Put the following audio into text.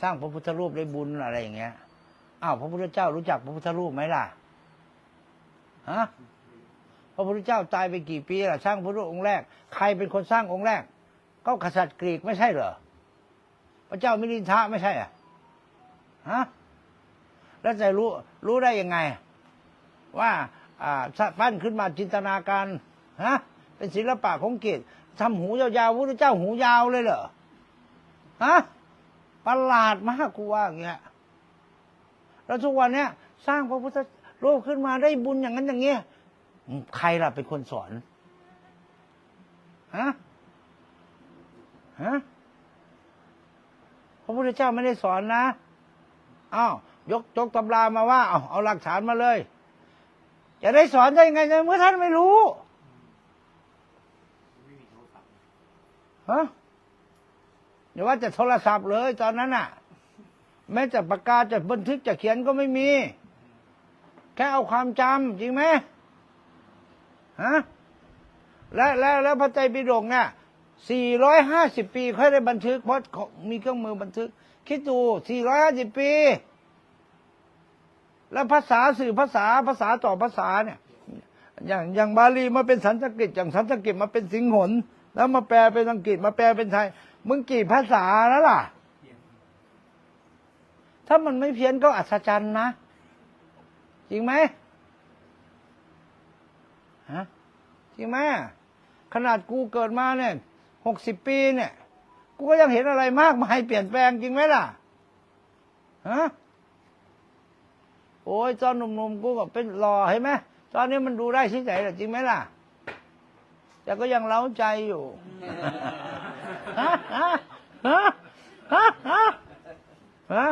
สร้างพระพุทธรูปได้บุญอะไรอย่างเงี้ยอ้าวพระพุทธเจ้ารู้จักพระพุทธรูปไหมล่ะฮะพระพุทธเจ้าตายไปกี่ปีล่ะ สร้างพระพุทธรูปองค์แรก ใครเป็นคนสร้างองค์แรก ก็กษัตริย์กรีกไม่ใช่เหรอพระเจ้ามิลินทะไม่ใช่อะฮะแล้วจะรู้รู้ได้ยังไง ว่าอ่าปั้นขึ้นมาจินตนาการฮะเป็นศิลปะของกรีกทำหูยาวๆพระพุทธเจ้าหูยาวเลยเหรอฮะ ประหลาดมากกูว่าอย่างเงี้ยแล้วทุกวันเนี้ยสร้างพระพุทธรูปขึ้นมาได้บุญอย่างนั้นอย่างเงี้ยใครล่ะเป็นคนสอนฮะฮะพระพุทธเจ้าไม่ได้สอนนะอ้าวยกยกตำรามาว่าเอาเอาหลักฐานมาเลย จะได้สอนได้ยังไงในเมื่อท่านไม่รู้ฮะ อย่าว่าจะโทรศัพท์เลยตอนนั้นน่ะ แม้จะประกาศจะบันทึกจะเขียนก็ไม่มี แค่เอาความจำจริงไหมฮะและแล้วแล้วพระไตรปิฎกเนี่ยสี่ร้อยห้าสิบปีค่อยได้บันทึกเพราะมีเครื่องมือบันทึก คิดดูสี่ร้อยห้าสิบปี แล้วภาษาสื่อภาษาภาษาต่อภาษาเนี่ย อย่างอย่างบาลีมาเป็นสันสกฤตอย่างสันสกฤตมาเป็นสิงหนแล้วมาแปลเป็นอังกฤษมาแปลเป็นไทย มึงกี่ภาษาแล้วล่ะ ถ้ามันไม่เพี้ยนก็อัศจรรย์นะ จริงไหมฮะจริงไหมขนาดกูเกิดมาเนี่ยหกสิบปีเนี่ย กูก็ยังเห็นอะไรมากมายเปลี่ยนแปลงจริงไหมล่ะฮะโอ้ยตอนหนุ่มๆกูก็เป็นหล่อเห็นไหมตอนนี้มันดูได้ที่ไหนล่ะจริงไหมล่ะ แต่ก็ยังเล้าใจอยู่ฮะฮะฮะฮะฮะฮะ